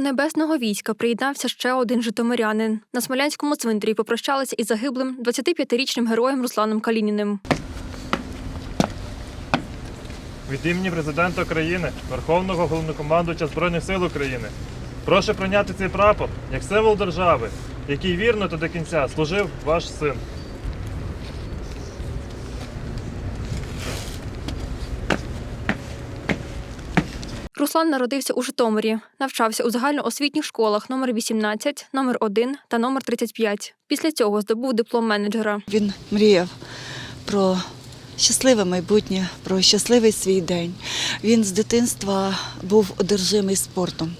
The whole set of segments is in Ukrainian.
небесного війська приєднався ще один житомирянин. На Смолянському цвинтарі попрощалися із загиблим 25-річним героєм Русланом Калініним. Від імені президента України, Верховного головнокомандувача Збройних сил України. Прошу прийняти цей прапор як символ держави, який вірно та до кінця служив ваш син. Руслан народився у Житомирі, навчався у загальноосвітніх школах номер 18, номер 1 та номер 35. Після цього здобув диплом менеджера. Він мріяв про щасливе майбутнє, про щасливий свій день. Він з дитинства був одержимий спортом,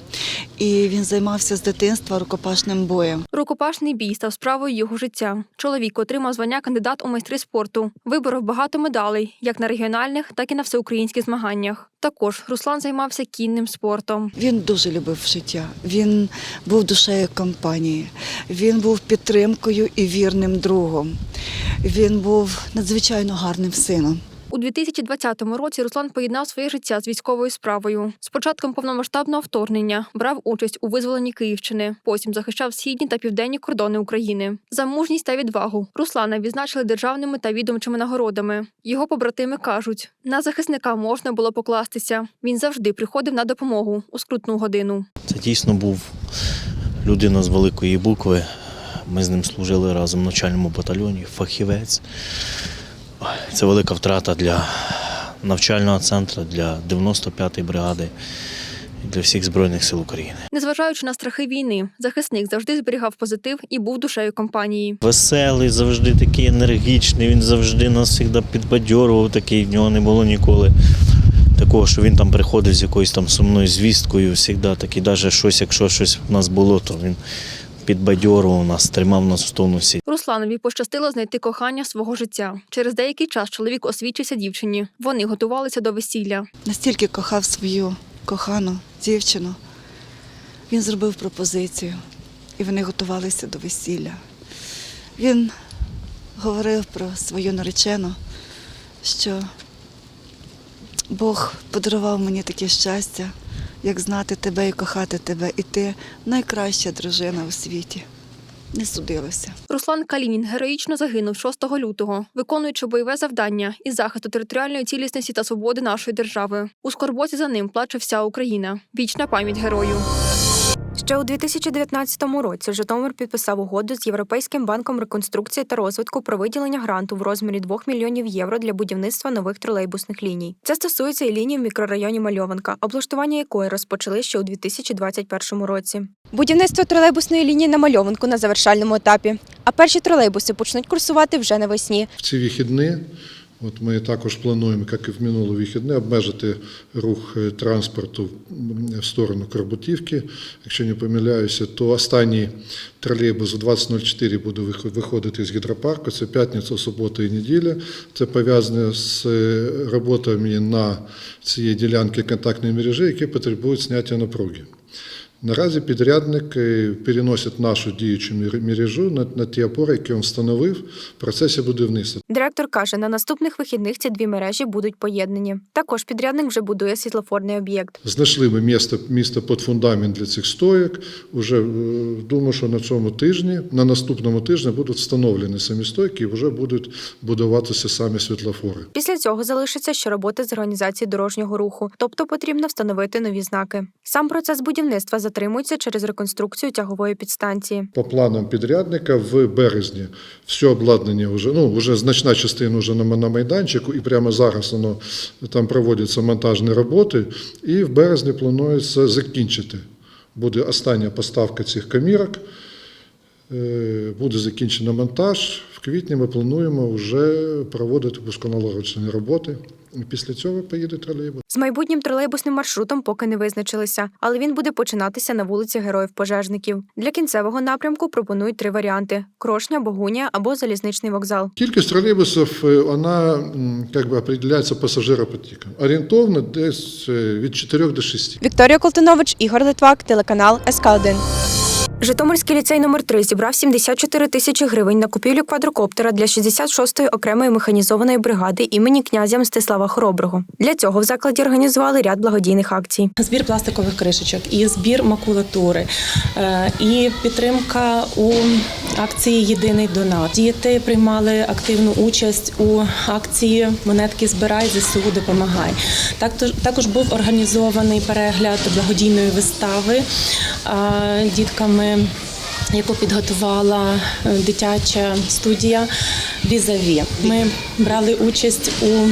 і він займався з дитинства рукопашним боєм. Рукопашний бій став справою його життя. Чоловік отримав звання кандидат у майстри спорту. Виборов багато медалей, як на регіональних, так і на всеукраїнських змаганнях. Також Руслан займався кінним спортом. Він дуже любив життя. Він був душею компанії. Він був підтримкою і вірним другом. Він був надзвичайно гарним сином. У 2020 році Руслан поєднав своє життя з військовою справою. З початком повномасштабного вторгнення брав участь у визволенні Київщини. Потім захищав східні та південні кордони України. За мужність та відвагу Руслана відзначили державними та відомчими нагородами. Його побратими кажуть, на захисника можна було покластися. Він завжди приходив на допомогу у скрутну годину. Це дійсно був людина з великої букви. Ми з ним служили разом в навчальному батальйоні, фахівець. Це велика втрата для навчального центру, для 95-ї бригади для всіх Збройних сил України. Незважаючи на страхи війни, захисник завжди зберігав позитив і був душею компанії. Веселий, завжди такий енергічний, він завжди нас завжди підбадьорував, такий в нього не було ніколи. Такого, що він там приходив з якоюсь там сумною звісткою, завжди такий, навіть щось, якщо щось в нас було, то він підбадьорував нас, тримав нас в тонусі. Русланові пощастило знайти кохання свого життя. Через деякий час чоловік освідчився дівчині. Вони готувалися до весілля. Настільки кохав свою кохану дівчину. Він зробив пропозицію, і вони готувалися до весілля. Він говорив про свою наречену, що Бог подарував мені таке щастя, як знати тебе і кохати тебе, і ти найкраща дружина у світі. Не судилося. Руслан Калінін героїчно загинув 6 лютого, виконуючи бойове завдання із захисту територіальної цілісності та свободи нашої держави. У скорботі за ним плаче вся Україна. Вічна пам'ять герою. Ще у 2019 році Житомир підписав угоду з Європейським банком реконструкції та розвитку про виділення гранту в розмірі 2 мільйонів євро для будівництва нових тролейбусних ліній. Це стосується і лінії в мікрорайоні Мальованка, облаштування якої розпочали ще у 2021 році. Будівництво тролейбусної лінії на мальованку на завершальному етапі. А перші тролейбуси почнуть курсувати вже навесні. В ці вихідні от ми також плануємо, як і в минулі вихідні, обмежити рух е, транспорту в сторону Карбутівки. Якщо не помиляюся, то останній тролейбус о 20.04 буде виходити з гідропарку. Це п'ятниця, субота і неділя. Це пов'язане з е, роботами на цій ділянці контактної мережі, які потребують зняття напруги. Наразі підрядник переносить нашу діючу мер- мережу на, на ті опори, які він встановив в процесі будівництва. Директор каже, на наступних вихідних ці дві мережі будуть поєднані. Також підрядник вже будує світлофорний об'єкт. Знайшли ми місце, місце під фундамент для цих стоїк. Уже е, думаю, що на цьому тижні, на наступному тижні будуть встановлені самі стойки і вже будуть будуватися самі світлофори. Після цього залишиться ще роботи з організації дорожнього руху, тобто потрібно встановити нові знаки. Сам процес будівництва затримується через реконструкцію тягової підстанції. По планам підрядника в березні все обладнання вже ну вже значна частина вже на майданчику, і прямо зараз воно там проводяться монтажні роботи. І в березні планується закінчити. Буде остання поставка цих камірок. Е, Буде закінчено монтаж. В квітні ми плануємо вже проводити пусконалагоджені роботи. Після цього поїде тролейбус. З майбутнім тролейбусним маршрутом поки не визначилися, але він буде починатися на вулиці Героїв Пожежників. Для кінцевого напрямку пропонують три варіанти: Крошня, Богуня або залізничний вокзал. Кількість тролейбусів е, вона бы, определяється пасажиропотіком. Орієнтовно десь е, від 4 до 6. Вікторія Колтунович, Ігор Литвак, телеканал СК 1 Житомирський ліцей номер 3 зібрав 74 тисячі гривень на купівлю квадрокоптера для 66-ї окремої механізованої бригади імені князя Мстислава Хороброго. Для цього в закладі організували ряд благодійних акцій. збір пластикових кришечок, і збір макулатури, е, і підтримка у акції Єдиний донат. Діти приймали активну участь у акції Монетки збирай, ЗСУ допомагай. Також був організований перегляд благодійної вистави дітками. Яку підготувала е, дитяча студія Візаві. Ми брали участь у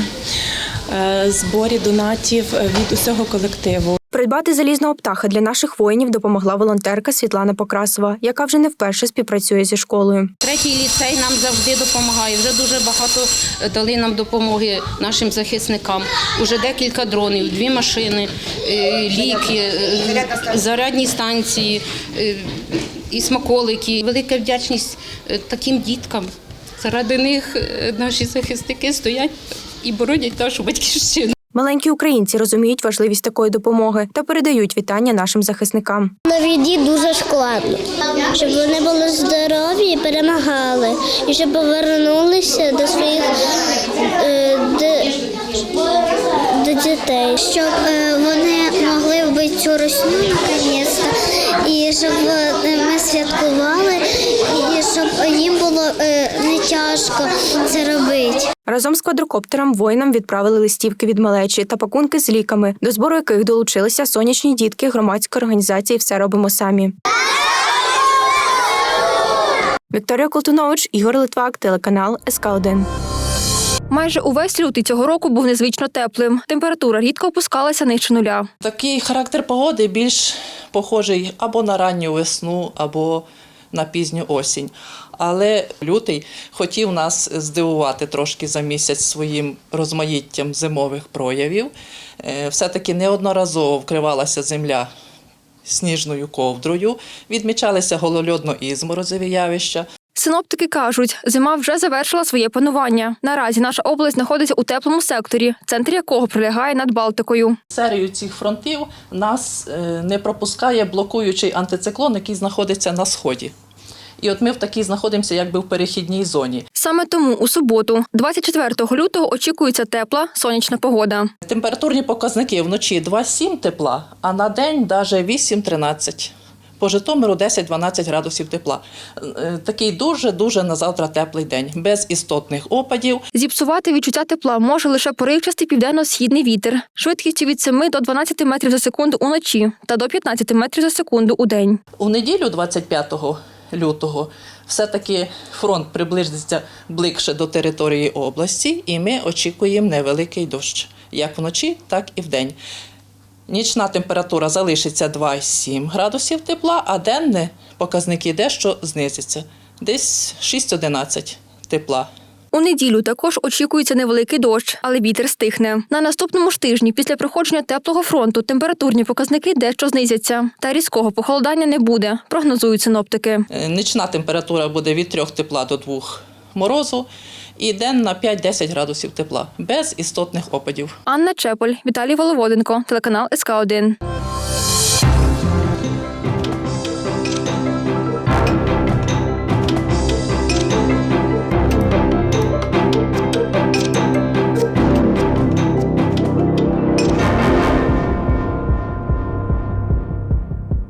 е, зборі донатів від усього колективу. Придбати залізного птаха для наших воїнів допомогла волонтерка Світлана Покрасова, яка вже не вперше співпрацює зі школою. Третій ліцей нам завжди допомагає. Вже дуже багато е, дали нам допомоги нашим захисникам. Уже декілька дронів, дві машини, е, ліки, е, зарядні станції і смаколики. Велика вдячність таким діткам. Заради них наші захисники стоять і боронять нашу батьківщину. Маленькі українці розуміють важливість такої допомоги та передають вітання нашим захисникам. На війні дуже складно, щоб вони були здорові і перемагали, і щоб повернулися до своїх е, до, до дітей, щоб е, вони могли вбити цю русню наконець, і щоб е, ми святкували, і щоб їм було не тяжко це робити. Разом з квадрокоптером воїнам відправили листівки від малечі та пакунки з ліками, до збору яких долучилися сонячні дітки громадської організації Все робимо самі. Вікторія Колтунович, Ігор Литвак, телеканал СК 1 Майже увесь лютий цього року був незвично теплим. Температура рідко опускалася нижче нуля. Такий характер погоди більш похожий або на ранню весну, або на пізню осінь. Але лютий хотів нас здивувати трошки за місяць своїм розмаїттям зимових проявів. Е, Все-таки неодноразово вкривалася земля сніжною ковдрою, відмічалися голольодно-ізморозові явища. Синоптики кажуть, зима вже завершила своє панування. Наразі наша область знаходиться у теплому секторі, центр якого прилягає над Балтикою. Серію цих фронтів нас е, не пропускає блокуючий антициклон, який знаходиться на сході. І от ми в такій знаходимося якби в перехідній зоні. Саме тому у суботу, 24 лютого, очікується тепла сонячна погода. Температурні показники вночі 2,7 тепла, а на день навіть 8-13. По Житомиру 10-12 градусів тепла. Е, Такий дуже-дуже на завтра теплий день, без істотних опадів. Зіпсувати відчуття тепла може лише поривчастий південно-східний вітер, швидкістю від 7 до 12 метрів за секунду уночі та до 15 метрів за секунду у день. У неділю, 25 лютого, все-таки фронт приблизиться ближче до території області, і ми очікуємо невеликий дощ, як вночі, так і вдень. Нічна температура залишиться 2,7 градусів тепла, а денне показники дещо знизяться. Десь 6-11 тепла. У неділю також очікується невеликий дощ, але вітер стихне. На наступному ж тижні, після проходження теплого фронту, температурні показники дещо знизяться. Та різкого похолодання не буде, прогнозують синоптики. Е, Нічна температура буде від 3 тепла до 2 морозу, і денна 5-10 градусів тепла, без істотних опадів. Анна Чеполь, Віталій Воловоденко, телеканал СК 1